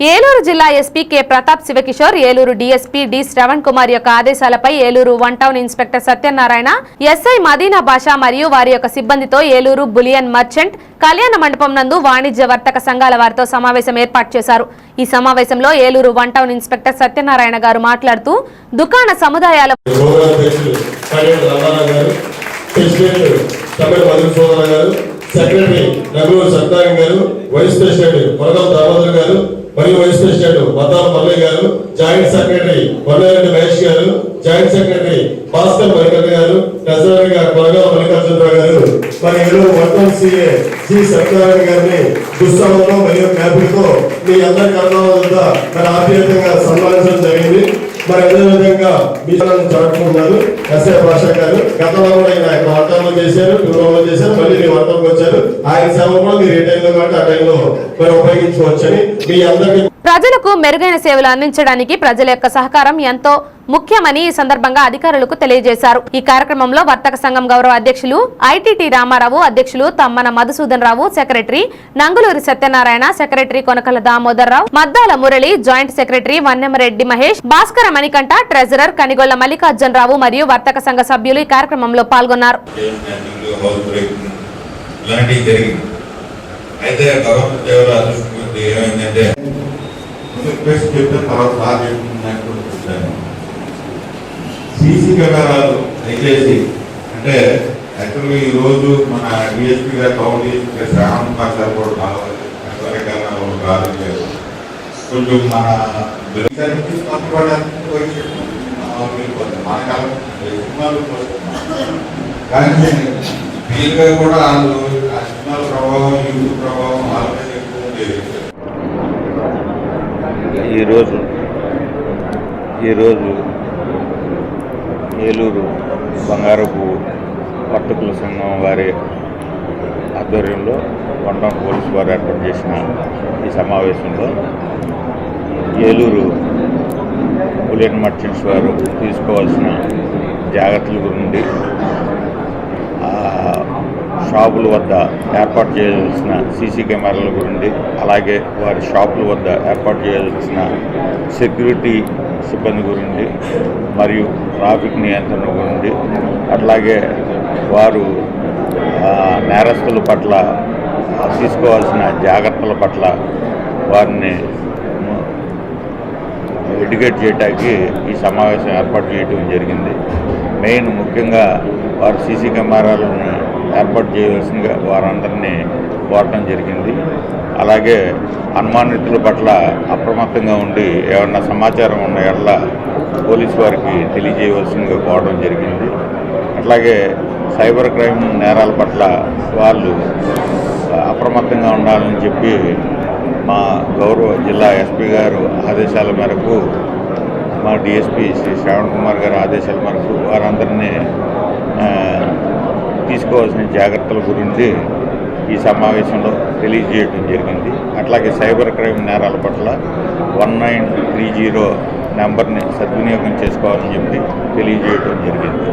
ఏలూరు జిల్లా SP K Pratap Shivakishore Eluru DSP D Shravan Kumar యొక్క ఆదేశాలపై Eluru one town inspector Satyanarayana SI Madina Basha మరియు వారి యొక్క సిబ్బందితో ఏలూరు బులియన్ మర్చెంట్ కళ్యాణ మండపం నందు వాణిజ్య వర్తక సంఘాల వారితో సమావేశం ఏర్పాటు చేశారు. ఈ సమావేశంలో Eluru one town inspector Satyanarayana garu మాట్లాడుతూ దుకాణ సముదాయాల సెక్రటరీ సత్యనారాయణ గారు వైస్ ప్రెసిడెంట్ దామోదర్ గారు మరియు వైస్ ప్రెసిడెంట్ మద్దాల మల్లయ్య గారు జాయింట్ సెక్రటరీ వల్లరెడ్డి మహేష్ గారు జాయింట్ సెక్రటరీ భాస్కర్ మణికంఠ గారు ట్రెజరీ గారు కొనగం మల్లికార్జునరావు గారు మరి వర్తం వన్ సిఏ సి సత్యనారాయణ గారిని దుస్సమంలో మరియు జ్ఞాపికతో మీ అందరి కర్ణాల వద్ద మరి ఆప్యాయంగా సన్మానించడం జరిగింది. మరి అదేవిధంగా విధంగా మీసాలను ఎస్ఏ భాష గారు గతంలో కూడా ఆయన ఇక్కడ వంటల్లో చేశారు టూరంలో చేశారు మళ్ళీ మీ వంటలకు వచ్చారు. ఆయన సేవ కూడా మీరు ఏ టైంలో కాబట్టి ఆ టైంలో మరి ఉపయోగించుకోవచ్చని మీ అందరికీ ప్రజలకు మెరుగైన సేవలు అందించడానికి ప్రజల యొక్క సహకారం ఎంతో ముఖ్యమని ఈ సందర్భంగా అధికారులకు తెలియజేశారు. ఈ కార్యక్రమంలో వర్తక సంఘం గౌరవ అధ్యక్షులు ఐటీటీ రామారావు అధ్యక్షులు Tammana Madhusudan Rao secretary Nanguluri Satyanarayana secretary Konakala Damodar Rao Maddala Murali joint secretary Vannemareddy Mahesh Bhaskara Manikanta treasurer Kani Kanigolla Mallikarjun రావు మరియు వర్తక సంఘ సభ్యులు ఈ కార్యక్రమంలో పాల్గొన్నారు. సీసీ కెమెరాలు దయచేసి అంటే యాక్చువల్గా ఈ రోజు మన డిఎస్పీ గారు టౌన్ డిఎస్పీ గారు శ్రావణ్ కుమార్ సార్ కూడా కావాలి. నెట్వర్క్ కెమెరాలు రాలేదు. కొంచెం మన ఈసారి కానీ వీళ్ళుగా కూడా వాళ్ళు ఆ సినిమాల ప్రభావం ప్రభావం వాళ్ళ మీద ఎక్కువ ఉండేది ఈరోజు ఈరోజు ఏలూరు బంగారపు వర్తకుల సంఘం వారి ఆధ్వర్యంలో వన్ టౌన్ పోలీసు వారు ఏర్పాటు చేసిన ఈ సమావేశంలో ఏలూరు బులెట్ మర్చెంట్స్ వారు తీసుకోవాల్సిన జాగ్రత్తల గురించి షాపుల వద్ద ఏర్పాటు చేయాల్సిన సీసీ కెమెరాల గురించి అలాగే వారి షాపుల వద్ద ఏర్పాటు చేయవలసిన సెక్యూరిటీ సిబ్బంది గురించి మరియు ట్రాఫిక్ నియంత్రణ గురించి అట్లాగే వారు నేరస్తుల పట్ల తీసుకోవాల్సిన జాగ్రత్తల పట్ల వారిని ఎడ్యుకేట్ చేయడానికి ఈ సమావేశం ఏర్పాటు చేయడం జరిగింది. మెయిన్ ముఖ్యంగా వారు సీసీ కెమెరాలను ఏర్పాటు చేయవలసిందిగా వారందరినీ కోరటం జరిగింది. అలాగే అనుమానితుల పట్ల అప్రమత్తంగా ఉండి ఏమన్నా సమాచారం ఉన్న ఎడల పోలీసు వారికి తెలియజేయవలసిందిగా కోరడం జరిగింది. అట్లాగే సైబర్ క్రైమ్ నేరాల పట్ల వాళ్ళు అప్రమత్తంగా ఉండాలని చెప్పి మా గౌరవ జిల్లా ఎస్పీ గారు ఆదేశాల మేరకు మా డిఎస్పీ శ్రీ శ్రావణ్ కుమార్ గారి ఆదేశాల మేరకు వారందరినీ తీసుకోవాల్సిన జాగ్రత్తల గురించి ఈ సమావేశంలో తెలియజేయడం జరిగింది. అట్లాగే సైబర్ క్రైమ్ నేరాల పట్ల వన్ నైన్ త్రీ జీరో నెంబర్ని సద్వినియోగం చేసుకోవాలని చెప్పి తెలియజేయడం జరిగింది.